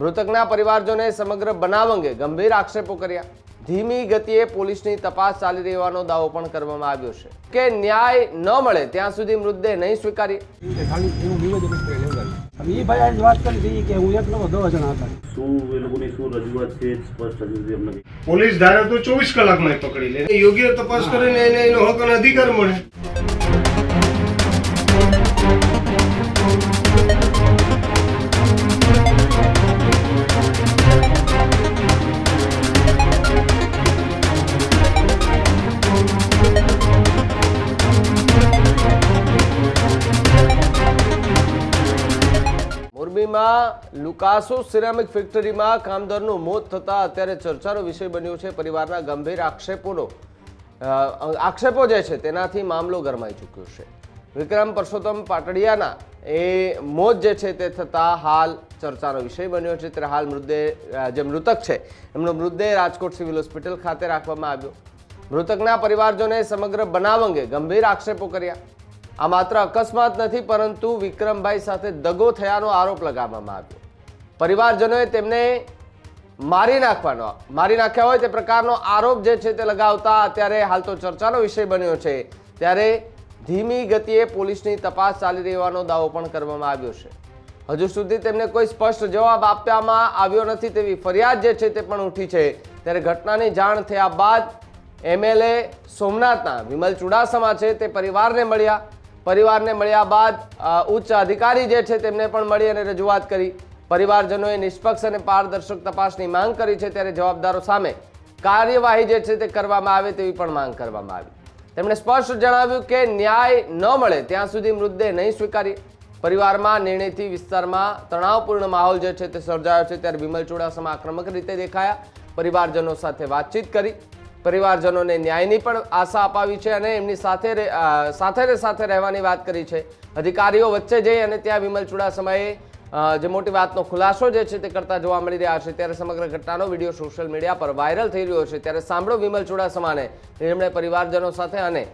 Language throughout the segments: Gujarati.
મૃતકના પરિવારજોને સમગ્ર બનાવ અંગે ગંભીર આક્ષેપો કર્યા. ધીમી ગતિએ પોલીસની તપાસ ચાલી રહી હોવાનો દાવો પણ કરવામાં આવ્યો છે. કે ન્યાય ન મળે ત્યાં સુધી મૃતદેહ નહીં સ્વીકારીએ. કે ખાલી એનું નિવેદન જ કરી લેવડાવ્યું હવે એ ભાઈ વાત કરી હતી કે હું એકલો દસ જણા હતા. શું એ લોકોની શું રજૂઆત છે સ્પષ્ટ હજુ અમને પોલીસ ધારે તો ચોવીસ કલાકમાં જ પકડી લે. યોગ્ય તપાસ કરીને એને એનો હક અને અધિકાર મળે. લુકાસો સિરામિક ફેક્ટરીમાં કામદારનું મોત થતાં અત્યારે ચર્ચાનો વિષય બન્યો છે પરિવારના ગંભીર આક્ષેપોનો. આક્ષેપો જે છે તેનાથી મામલો ગરમાઈ ચૂક્યો છે. વિક્રમ પરસોત્તમ પાટડિયાના એ મોત જે છે તે થતાં હાલ ચર્ચાનો વિષય બન્યો છે. ત્યારે હાલ મૃતદેહ જે મૃતક છે, એમનો મૃતદેહ રાજકોટ સિવિલ હોસ્પિટલ ખાતે રાખવામાં આવ્યો. મૃતકના પરિવારજોને સમગ્ર બનાવ અંગે ગંભીર આક્ષેપો કર્યા. આ માત્ર અકસ્માત નથી, પરંતુ વિક્રમભાઈ સાથે દગો થયાનો આરોપ લગાવવામાં આવ્યો. પરિવારજનોએ તેમને મારી નાખવાનો, મારી નાખ્યા હોય તે પ્રકારનો આરોપ જે છે તે લગાવતા અત્યારે હાલ તો ચર્ચાનો વિષય બન્યો છે. ત્યારે ધીમી ગતિએ પોલીસની તપાસ ચાલી રહેવાનો દાવો પણ કરવામાં આવ્યો છે. હજુ સુધી તેમને કોઈ સ્પષ્ટ જવાબ આપવામાં આવ્યો નથી તેવી ફરિયાદ જે છે તે પણ ઉઠી છે. ત્યારે ઘટનાની જાણ થયા બાદ એમએલએ સોમનાથના વિમલ ચુડાસમા છે તે પરિવારને મળ્યા. પરિવારને મળ્યા બાદ ઉચ્ચ અધિકારી જે છે તેમને પણ મળી અને રજૂઆત કરી. પરિવારજનોએ નિષ્પક્ષ અને પારદર્શક તપાસની માંગ કરી છે ત્યારે જવાબદારો સામે કાર્યવાહી જે છે તે કરવામાં આવે તેવી પણ માંગ કરવામાં આવી. તેમણે સ્પષ્ટ જણાવ્યું કે ન્યાય ન મળે ત્યાં સુધી મૃતદેહ નહીં સ્વીકારીએ. પરિવારમાં નિર્ણયથી વિસ્તારમાં તણાવપૂર્ણ માહોલ જે છે તે સર્જાયો છે ત્યારે વિમલ ચુડાસમા આક્રમક રીતે દેખાયા. પરિવારજનો સાથે વાતચીત કરી. પરિવારજનોને ન્યાયની પણ આશા અપાવી છે અને એમની સાથે સાથે સાથે રહેવાની વાત કરી છે. અધિકારીઓ વચ્ચે જઈ અને ત્યાં વિમલ ચુડાસમાએ જે મોટી વાતનો ખુલાસો જે છે તે કરતા જોવા મળી રહ્યા છે. ત્યારે સમગ્ર ઘટનાનો વીડિયો સોશિયલ મીડિયા પર વાયરલ થઈ રહ્યો છે. ત્યારે સાંભળો વિમલ ચુડાસમાને. એમણે પરિવારજનો સાથે અને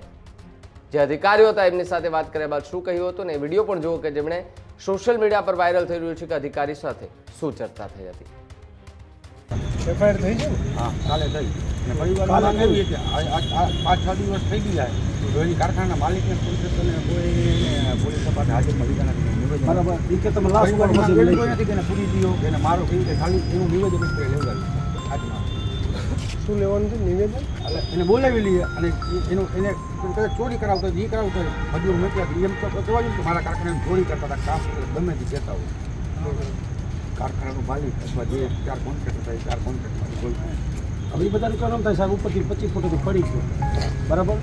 જે અધિકારીઓ હતા એમની સાથે વાત કર્યા બાદ શું કહ્યું હતું ને એ વીડિયો પણ જુઓ કે જેમણે સોશિયલ મીડિયા પર વાયરલ થઈ રહ્યું છે કે અધિકારી સાથે શું ચર્ચા થઈ હતી. એફઆઈઆર થઈ છે હા કાલે થઈ. અને પરિવાર કેવી કે આ- આ- આ પાંચ છ દિવસ થઈ ગયા તો એની કારખાના માલિકને પોલીસને કોઈ પોલીસ પાસે હાજર મળી ગયા નથી. બરાબર. કે તમે પરિવારમાં નથી કે પૂરી દીધો એને મારો કેવી રીતે ખાલી એનું નિવેદન આજમાં શું લેવાનું છે? નિવેદન? એટલે એને બોલાવી લઈએ અને એનું એને કદાચ ચોરી કરાવતો હોય, એ કરાવતો મજૂર મૂક્યા એમ તો જોવા જોઈએ કે મારા કારખાને ચોરી કરતા હતા કામ ગમે તે કહેતા હોય. કારખાનાનો માલિક અથવા જે ચાર કોન્ટ્રાક્ટર થાય ચાર કોન્ટ્રાક્ટમાંથી કોઈ. હવે એ બધાનું કારણ થાય સાહેબ ઉપરથી પચીસ ફૂટથી પડી ગયો. બરાબર?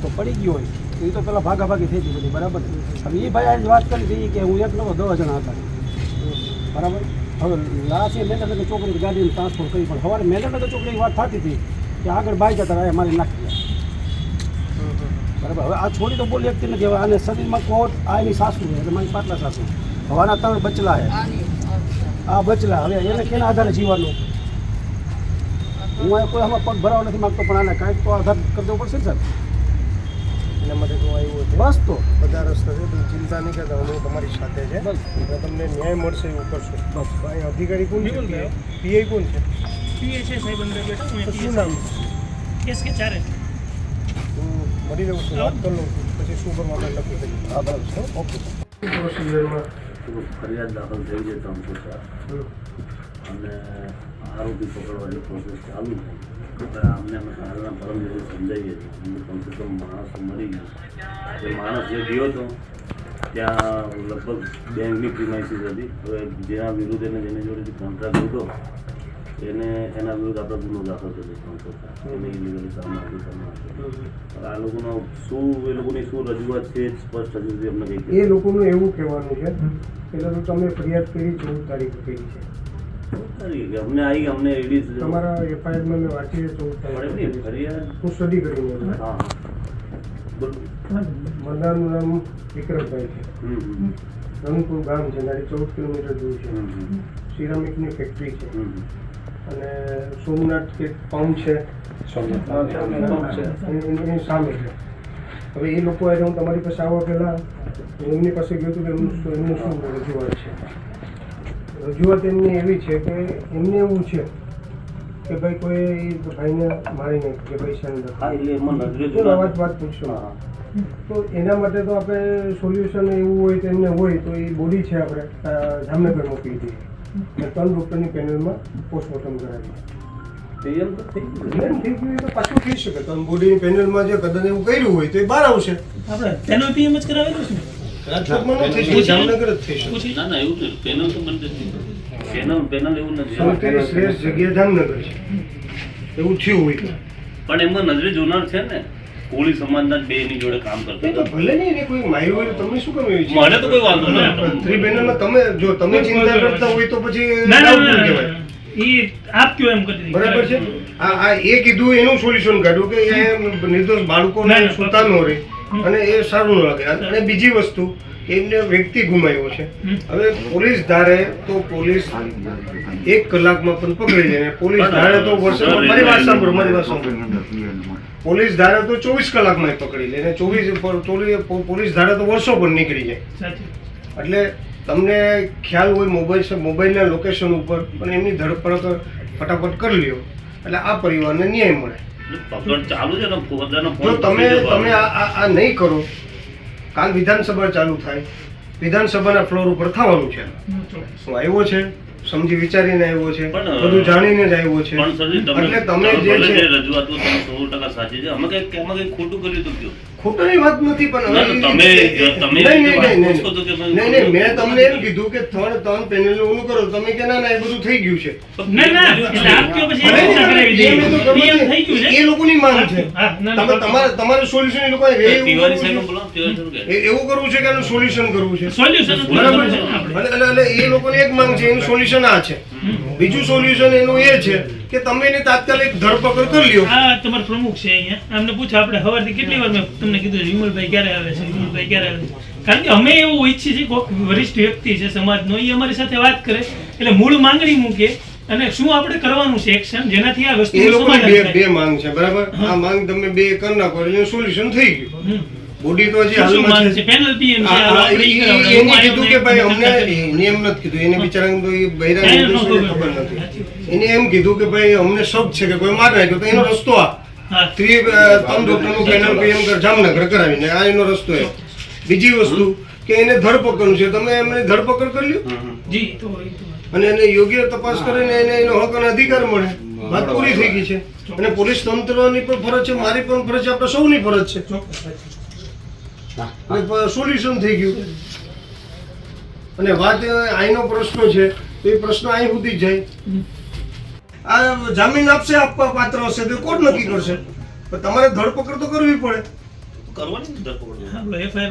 તો પડી ગયો હોય. તો એ તો પેલા ભાગાભાગી થઈ ગઈ બધી. બરાબર? હવે એ ભાઈ આજે વાત કરી હતી કે હું એક નવો દસ જણા હતા. બરાબર? હવે લાસ્ટ એ મેંદરનગર ચોકડી ગાડીને ટ્રાન્સફર કરી પણ સવારે મેંદરનગર ચોકડી વાત થતી હતી કે આગળ બાઈ જતા રહ્યા મારી નાખી બરાબર? હવે આ છોડી તો બોલી શકતી નથી. હવે આને શરીરમાં કોટ આ એની સાસુ છે એટલે મારી પાટલા સાસુ. હવાના ત્રણ બચલા છે. આ બચલા. હવે એને કેના આધારે જીવવાનું? હું આ કોઈ આમાં પગ ભરાવા નથી માંગતો પણ આને કાંઈક તો આધાર કરી દેવો પડશે ને સાહેબ. એના માટે તો આવ્યો છે. બસ તો. બધા રસ્તા છે તમે ચિંતા નહીં કરતા હું તમારી સાથે છે. બસ. અને તમને ન્યાય મળશે એવું કરશું. બસ. ભાઈ અધિકારી કોણ છે? પીઆઈ કોણ છે? પીએ છે સાહેબ અંદર બેઠા હું તો પીએ શું નામ? કેસ કે ચારે. હું મળી લઉં છું વાત કરી લઉં છું. પછી શું કરવા માટે નક્કી કરીએ હા બરાબર છે. ઓકે. પ્રોસિજરમાં તો ફરિયાદ દાખલ થઈ છે ત્રણસો ચાર. અને આરોપી પકડવાની પ્રોસેસ ચાલુ છે. પણ અમને અમે હાલના પરમ દિવસે સમજાવીએ છીએ. અમને કમસે કમ માણસો મળી ગયો. એ માણસ જે ગયો હતો, ત્યાં લગભગ બેંકની પ્રિમાઇસીસ હતી. હવે જેના વિરુદ્ધ એને જેની જોડેથી કોન્ટ્રાક્ટ લીધો, એને એના વિરુદ્ધ આપણે ગુનો દાખલ થયો કોન્ટ્રાક્ટ એને ઇલીગલી કામ આપ્યું આ લોકોનો શું, એ લોકોની શું રજૂઆત છે સ્પષ્ટ હજુ સુધી અમને કંઈ એ લોકોનું એવું કહેવાનું છે પેલા તમે ફરિયાદ કરી ચૌદ તારીખ કરી છે. તારીખે અમને આવી અમને એડી તમારા એફઆઈઆરમાં મેં વાંચી તો ફરિયાદ હું સ્ટડી કરીને હા બોલ. મરનારનું નામ વિક્રમભાઈ છે. હમ હમ. રંગપુર ગામ છે મારી ચૌદ કિલોમીટર દૂર છે. સિરામિકની ફેક્ટરી છે. અને સોમનાથ કે પંપ છે. એની- એની સામે છે. હવે એ લોકો આજે હું તમારી પાસે આવવા પહેલાં એમની પાસે ગયો હતો કે એમનું શું રજૂઆત છે? રજૂઆત એમની એવી છે કે એમને એવું છે કે ભાઈ કોઈ ભાઈને મારી નાખ્યું કે ભાઈ એ જોનાર- વાત વાત પૂછશો તો એના માટે તો આપણે સોલ્યુશન એવું હોય તો એમને હોય તો એ બોડી છે આપણે જામનગર મોકલી દઈએ. અને ત્રણ ડૉક્ટરની પેનલમાં પોસ્ટમોર્ટમ કરાવીએ એમ થઈ ગયું. તો પાછું થઈ શકે. ત્રણ બોડીની પેનલમાં જે કદન એવું કર્યું હોય તો એ બહાર આવશે. આપણે પેનલ પીએમ જ કરાવેલું છે રાજકોટમાં થઈ શકે જામનગર જ થઈ શકે. ના ના એવું પેનલ તો બંધ જ પેનલ પેનલ એવું નથી. સૌથી શ્રેષ્ઠ જગ્યા જામનગર છે. એવું થયું હોય પણ એમાં નજરે જોનાર છે ને કોળી સમાજના બે ની જોડે કામ કરતા તો ભલે નહીં એને કોઈ માર્યું હોય તમને તમે શું કરવું છે મને તો કોઈ વાંધો નહીં. ત્રી પેનલમાં તમે જો તમે ચિંતા કરતા હોય તો પછી ના ના ના, કહેવાય. ના. આપ કયો એમ કરી બરાબર છે? આ આ એ કીધું એનું સોલ્યુશન કાઢ્યું કે એ નિર્દોષ બાળકોને સુતા ન રહે અને એ સારું ન લાગે. અને બીજી વસ્તુ એમને વ્યક્તિ ગુમાવ્યો છે. હવે પોલીસ ધારે તો પોલીસ એક કલાકમાં પણ પકડી જાય પોલીસ ધારે તો વર્ષમાં મારી વાત સાંભળો મારી વાત સાંભળો. પોલીસ ધારે તો ચોવીસ કલાકમાં પકડી લે અને ચોવીસ પોલીસ ધારે તો વર્ષો પણ નીકળી જાય એટલે તમને ખ્યાલ હોય મોબાઈલ મોબાઈલના લોકેશન ઉપર પણ એમની ધરપકડ ફટાફટ કરી લ્યો. એટલે આ પરિવારને ન્યાય મળે. પકડ ચાલુ છે તમે તમે આ આ- આ નહીં કરો કાલ વિધાનસભા ચાલુ થાય વિધાનસભાના ફ્લોર ઉપર થવાનું છે. હું આવ્યો છે સમજી વિચારીને આવ્યો છે બધું જાણીને જ આવ્યો છે. એટલે તમે જે છે ટકા સાચી છે. અમે કઈ અમે કઈ ખોટું કર્યું તો કયો? ખોટાની વાત નથી પણ ના, તમે- તમે નહીં, નહીં, મેં તમને એમ કીધું કે થર્ડ ત્રણ પેનલ ઓલું કરો તમે કે ના ના એ બધું થઈ ગયું છે. ના ના એટલે આપ કયો પછી એ લોકોની માંગ છે. ના, ના, તમે તમારે તમારું સોલ્યુશન એ લોકો એવું કરવું છે. કે. એ- એવું કરવું છે કે એનું સોલ્યુશન કરવું છે? સોલ્યુશન બરાબર છે? એટલે એ લોકોની એક માંગ છે એનું સોલ્યુશન આ છે. બીજું સોલ્યુશન એનું એ છે કે તમે એને તાત્કાલિક ધરપકડ કરી લ્યો. આ તમારો પ્રમુખ છે અહીંયા. અમને પૂછો આપણે સવારથી કેટલી વાર મેં તમને કીધું છે, વિમલભાઈ ક્યારે આવે છે વિમલભાઈ ક્યારે આવે છે? કારણ કે અમે એવું ઈચ્છીએ છીએ કોઈક વરિષ્ઠ વ્યક્તિ છે સમાજનો એ અમારી સાથે વાત કરે એટલે મૂળ માંગણી મૂકે અને શું આપણે કરવાનું છે એક્શન જેનાથી આ વસ્તુ બે બે માંગ છે બરાબર? આ માંગ તમે બે કરી નાખો સોલ્યુશન થઈ ગયું. બોડી તો જે હાલમાં છે. પેનલ્ટી એમ છે એને કીધું કે ભાઈ અમને એને એમ નથી કીધું. એને બિચારાને તો એ બૈરા ખબર. નથી. એને એમ કીધું કે ભાઈ અમને શોખ છે કે કોઈ મારે તો એનો રસ્તો આ. ત્રી ત્રણ ડોક્ટરનું પેનલ એમ કર જામનગર કરાવીને આ એનો રસ્તો એ બીજી વસ્તુ કે એને ધરપકડ છે. તમે એમને ધરપકડ કરી લ્યો. જી. તો અને એને યોગ્ય તપાસ કરીને એને એનો હક અને અધિકાર મળે. વાત પૂરી થઈ ગઈ છે. અને પોલીસ તંત્રની પણ ફરજ છે મારી પણ ફરજ છે આપણે સૌની ફરજ છે. સોલ્યુશન થઈ ગયું. અને વાત અહીંનો પ્રશ્ન છે તો એ પ્રશ્ન અહીં સુધી જાય. આ જામીન આપશે આપવા પાત્ર હશે તો કોર્ટ નક્કી કરશે. પણ તમારે ધરપકડ તો કરવી પડે.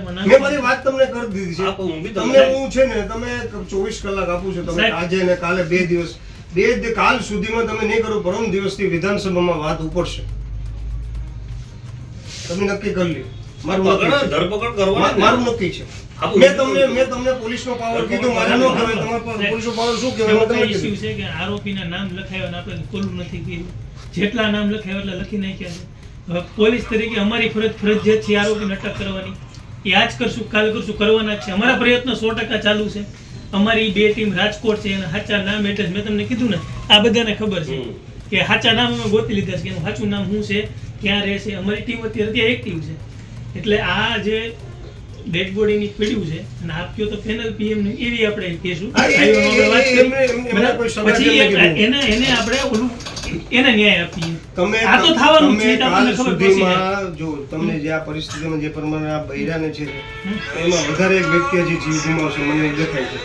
માં મેં મારી વાત તમને કરી દીધી છે. તમને- તમને હું છે ને તમે ચોવીસ કલાક આપું છું. તમે આજે ને કાલે બે દિવસ બે કાલ સુધીમાં તમે નહીં કરો પરમ દિવસથી વિધાનસભામાં વાત ઉપડશે. તમે નક્કી કરી લ્યો. મારું નક્કી છે. ધરપકડ મા- કરવાની મારું નક્કી છે. આપો, મેં તમને મેં તમને પોલીસનો પાવર કીધું મારે ન કહેવાય. તમારે પોલીસનો પાવર શું કહેવાય? મેં એમાં તમને કઈ issue કીધું છે કે આરોપીના નામ લખાયો અને આપણે ખોલું નથી કર્યું. જેટલા નામ લખાયો એટલે લખી નાખ્યા છે. હવે પોલીસ તરીકે અમારી ફરજ ફરજિયાત છે આરોપીને અટક કરવાની. એ આજ કરશું કાલ કરશું કરવાના છે. અમારા પ્રયત્નો સો ટકા ચાલુ છે. અમારી બે ટીમ રાજકોટ છે એના સાચા નામ એટલે મેં તમને કીધું ને આ બધાને ખબર છે કે સાચા નામ અમે ગોતી લીધા છે કે સાચું નામ શું છે ક્યાં રહેશે અમારી ટીમ અત્યારે ત્યાં એક્ટિવ છે. એટલે આ જે ડેડ બોડીની પીડ્યું છે અને આપ કયો તો પેનલ પીએમની એવી આપણે કહેશું. પછી એને એને આપણે ઓલું એને ન્યાય આપીએ. તમે આ તો થવાનું છે, એ તો કાલ આપણને ખબર પડી જો તમને જે આ પરિસ્થિતિમાં જે પ્રમાણે આ બૈરાને છે એમાં વધારે એક વ્યક્તિ હજી જીવ ગુમાવશે મને દેખાય છે.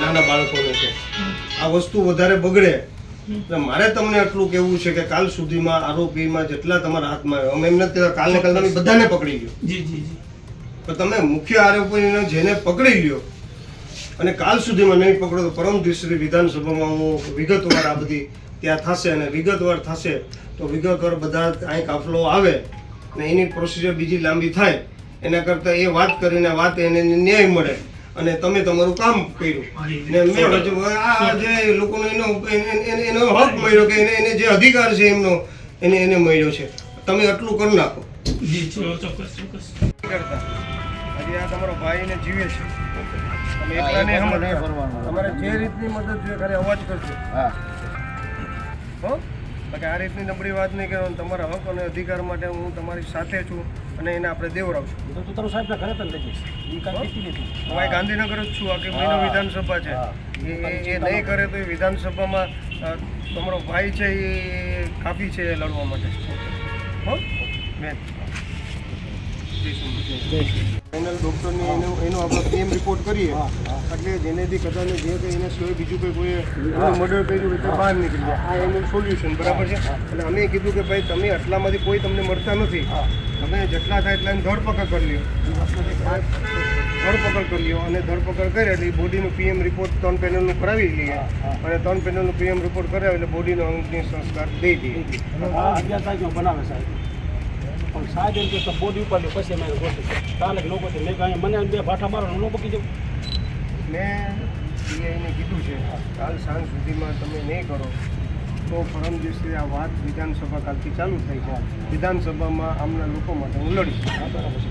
નાના બાળકોને છે. આ વસ્તુ વધારે બગડે એટલે મારે તમને એટલું કહેવું છે કે કાલ સુધીમાં આરોપીમાં જેટલા તમારા હાથમાં આવ્યો. અમે એમ નથી કાલને કાલ તમે બધાને પકડી લ્યો. જી જી જી. તો તમે મુખ્ય આરોપીને જેને પકડી લ્યો અને કાલ સુધીમાં નહીં પકડો તો પરમ દિવસે વિધાનસભામાં હું વિગતવાર આ બધી ત્યાં થશે અને વિગતવાર થશે તો વિગતવાર બધા અહીં કાફલો આવે અને એની પ્રોસિજર બીજી લાંબી થાય. એના કરતાં એ વાત કરીને વાત એને ન્યાય મળે. અને તમે તમારું કામ કર્યું. ને મેં હજુ આ જે લોકોનો એનો એને- હક મળ્યો કે એને એને જે અધિકાર છે એમનો એને એને મળ્યો છે. તમે આટલું કરી નાખો. જી ચો- ચોક્કસ ચોક્કસ. કરતા. હજી આ તમારો ભાઈને જીવે છે. તમે એકલા નહીં તમારે જે રીતની મદદ જોઈએ ખાલી અવાજ કરજો. હા. હો? બાકી આ રીતની નબળી વાત નહીં કરવાનું તમારા હક અને અધિકાર માટે હું તમારી સાથે છું અને એને આપણે દેવડાવશું તો તું તારું સાહેબ ઘરે પણ લઈ જઈશ. હું ગાંધીનગર જ છું આખી મહિનો વિધાનસભા છે. એ નહીં કરે તો એ વિધાનસભામાં તમારો ભાઈ છે એ કાફી છે લડવા માટે. હો? બેન ફાઇનલ ડૉક્ટરની એનો એનો આપણે પીએમ રિપોર્ટ કરીએ. એટલે જેનેથી કદાચ જે કંઈ એને સિવાય બીજું કંઈ કોઈ મર્ડર કર્યું હોય તો બહાર નીકળી જાય. આ એનું સોલ્યુશન બરાબર છે? એટલે અમે કીધું કે ભાઈ તમે આટલામાંથી કોઈ તમને મળતા નથી. તમે જેટલા થાય એટલા ધરપકડ કરી લ્યો. ધરપકડ કરી લ્યો અને ધરપકડ કરે એટલે બોડીનું પીએમ રિપોર્ટ ત્રણ પેનલનું કરાવી લઈએ. અને ત્રણ પેનલનું પીએમ રિપોર્ટ કરાવે એટલે બોડીનો અંગની સંસ્કાર દઈ દઈએ. બનાવે સાહેબ. પણ સાહેબ એમ કે તો ઉપર ઉપાડ્યું પછી અમે એને કાલે ન ગોઠવી મેં કાંઈ મને બે ભાઠા મારો ન મૂકી દઉં. મેં પીઆઈને કીધું છે કાલ સાંજ સુધીમાં તમે નહીં કરો. તો પરમ દિવસે આ વાત વિધાનસભા કાલથી ચાલુ થાય છે. વિધાનસભામાં આમના લોકો માટે હું લડીશ. બરાબર છે.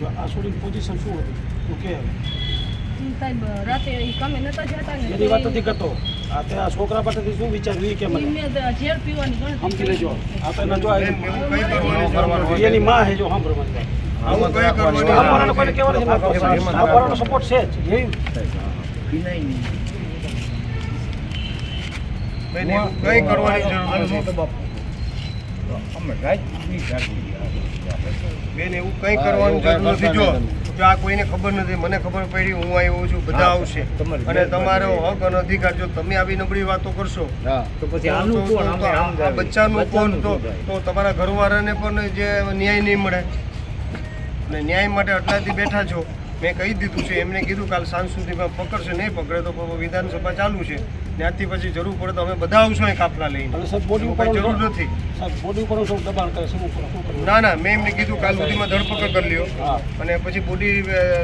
જો આ સુધી પોઝિશન શું હતી? તું કે સાહેબ રાતે ઈ કામે નતા જતા ને એની વાત નથી કરતો. આ તે આ છોકરા પાસેથી શું વિચાર્યું એ કે મને ઝેર પીવાની ગણતરી સમજી લેજો. આ તો એને માં હે જો સાંભળવાની કોઈને કહેવાનું નથી. સપોર્ટ છે જ. કંઈ કરવાની જરૂર બેન એવું કંઈ કરવાની જરૂર નથી? જો જો આ કોઈને ખબર નથી. મને ખબર પડી હું આવ્યો છું બધા આવશે. અને તમારો હક અને અધિકાર જો તમે આવી નબળી વાતો કરશો તો પછી આનું કોણ? આ બચ્ચાનું કોણ? તો તો તમારા ઘરવાળાને પણ જે ન્યાય નહીં મળે. અને ન્યાય માટે અટલાથી બેઠા છો. મેં કહી દીધું છે એમને કીધું કાલ સાંજ સુધીમાં પકડશે નહીં પકડે તો વિધાનસભા ચાલુ છે. ત્યાંથી પછી જરૂર પડે તો અમે બધા આવશું અહીં કાપલા લઈને. જરૂર નથી. ના ના મેં એમને કીધું કાલ સુધીમાં ધરપકડ કરી લ્યો. અને પછી બોડી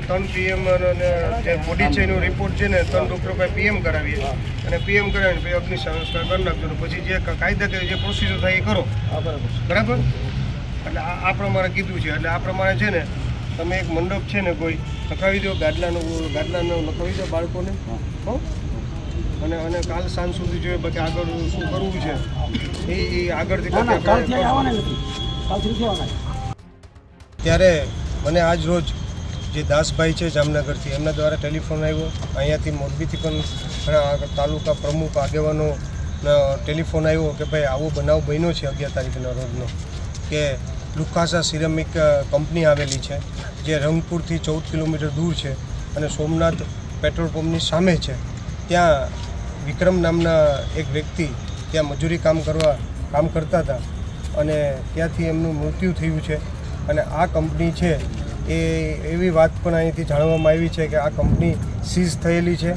ત્રણ પીએમ અને જે બોડી છે એનો રિપોર્ટ છે ને ત્રણ ડોક્ટરો પાસે પીએમ કરાવીએ અને પીએમ કરાવીને પછી અગ્નિ સંસ્કાર કરી નાખજો પછી જે કાયદાકીય જે પ્રોસિજર થાય એ કરો. બરાબર બરાબર? એટલે આ આ પ્રમાણે કીધું છે. એટલે આ પ્રમાણે છે ને તમે એક મંડપ છે ને કોઈ લખાવી દો ગાદલાનો ગાદલાનો લખાવી દો બાળકોને. હો? અને અને કાલ સાંજ સુધી જોઈએ બાકી આગળ શું કરવું છે એ એ આગળથી ત્યારે મને આજ રોજ જે દાસભાઈ છે જામનગરથી એમના દ્વારા ટેલિફોન આવ્યો. અહીંયાથી મોરબીથી પણ ઘણા તાલુકા પ્રમુખ આગેવાનો ટેલિફોન આવ્યો કે ભાઈ આવો બનાવ બન્યો છે અગિયાર તારીખના રોજનો કે લુખાસા સિરેમિક કંપની આવેલી છે જે રંગપુરથી ચૌદ કિલોમીટર દૂર છે અને સોમનાથ પેટ્રોલ પંપની સામે છે. ત્યાં વિક્રમ નામના એક વ્યક્તિ ત્યાં મજૂરી કામ કરવા, કામ કરતા હતા અને ત્યાંથી એમનું મૃત્યુ થયું છે. અને આ કંપની છે એ એવી વાત પણ અહીંથી જાણવામાં આવી છે કે આ કંપની સીઝ થયેલી છે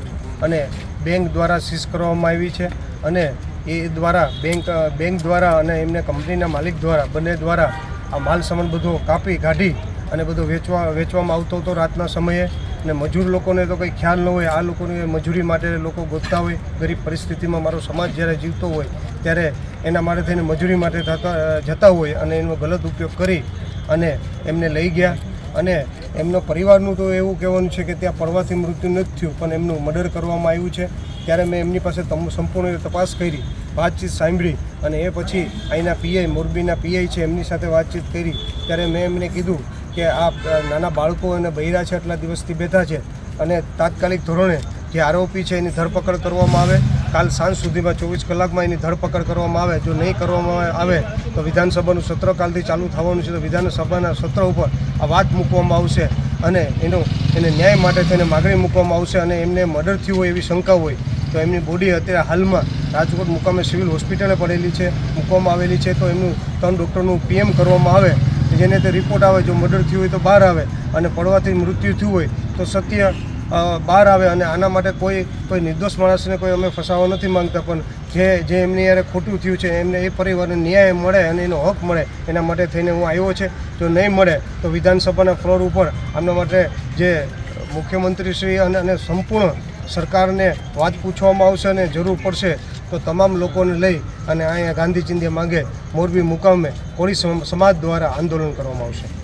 અને બેંક દ્વારા સીઝ કરવામાં આવી છે અને એ દ્વારા બેંક બેંક દ્વારા અને એમને કંપનીના માલિક દ્વારા, બંને દ્વારા આ માલ સામાન બધો કાપી, કાઢી અને બધો વેચવા, વેચવામાં આવતો હતો રાતના સમયે. અને મજૂર લોકોને તો કંઈ ખ્યાલ ન હોય, આ લોકોને મજૂરી માટે લોકો ગોતતા હોય, ગરીબ પરિસ્થિતિમાં મારો સમાજ જ્યારે જીવતો હોય, ત્યારે એના માટે થઈને મજૂરી માટે થતા, જતા હોય અને એનો ગલત ઉપયોગ કરી અને એમને લઈ ગયા. અને એમનો પરિવારનું તો એવું કહેવાનું છે કે ત્યાં પડવાથી મૃત્યુ નથી થયું, પણ એમનું મર્ડર કરવામાં આવ્યું છે. ત્યારે મેં એમની પાસે સંપૂર્ણ તપાસ કરી, વાતચીત સાંભળી અને એ પછી અહીંના પીઆઈ મોરબીના પીઆઈ છે એમની સાથે વાતચીત કરી. ત્યારે મેં એમને કીધું કે આ નાના બાળકો અને બૈરા છે આટલા દિવસથી બેઠા છે અને તાત્કાલિક ધોરણે જે આરોપી છે એની ધરપકડ કરવામાં આવે. કાલ સાંજ સુધીમાં ચોવીસ કલાકમાં એની ધરપકડ કરવામાં આવે. જો નહીં કરવામાં આવે તો વિધાનસભાનું સત્ર કાલથી ચાલુ થવાનું છે. તો વિધાનસભાના સત્ર ઉપર આ વાત મૂકવામાં આવશે અને એનો, એને ન્યાય માટે થઈને માગણી મૂકવામાં આવશે અને એમને મર્ડર થયું હોય એવી શંકા હોય તો એમની બોડી અત્યારે હાલમાં રાજકોટ મુકામે સિવિલ હોસ્પિટલે પડેલી છે, મૂકવામાં આવેલી છે. તો એમનું ત્રણ ડૉક્ટરનું પીએમ કરવામાં આવે. જેને તે રિપોર્ટ આવે, જો મર્ડર થયું હોય તો બહાર આવે અને પડવાથી મૃત્યુ થયું હોય તો સત્ય બહાર આવે અને આના માટે કોઈ કોઈ નિર્દોષ માણસને કોઈ અમે ફસાવવા નથી માંગતા. પણ જે જે એમની યારે ખોટું થયું છે, એમને એ પરિવારને ન્યાય મળે અને એનો હક મળે, એના માટે થઈને હું આવ્યો છે. જો નહીં મળે, તો વિધાનસભાના ફ્લોર ઉપર આમના માટે જે મુખ્યમંત્રીશ્રી અને અને સંપૂર્ણ સરકારને વાત પૂછવામાં આવશે અને જરૂર પડશે. તો તમામ લોકોને લઈ અને અહીંયા ગાંધી ચિંધ્યા માંગે મોરબી મુકામે કોળી સમ- સમાજ દ્વારા આંદોલન કરવામાં આવશે.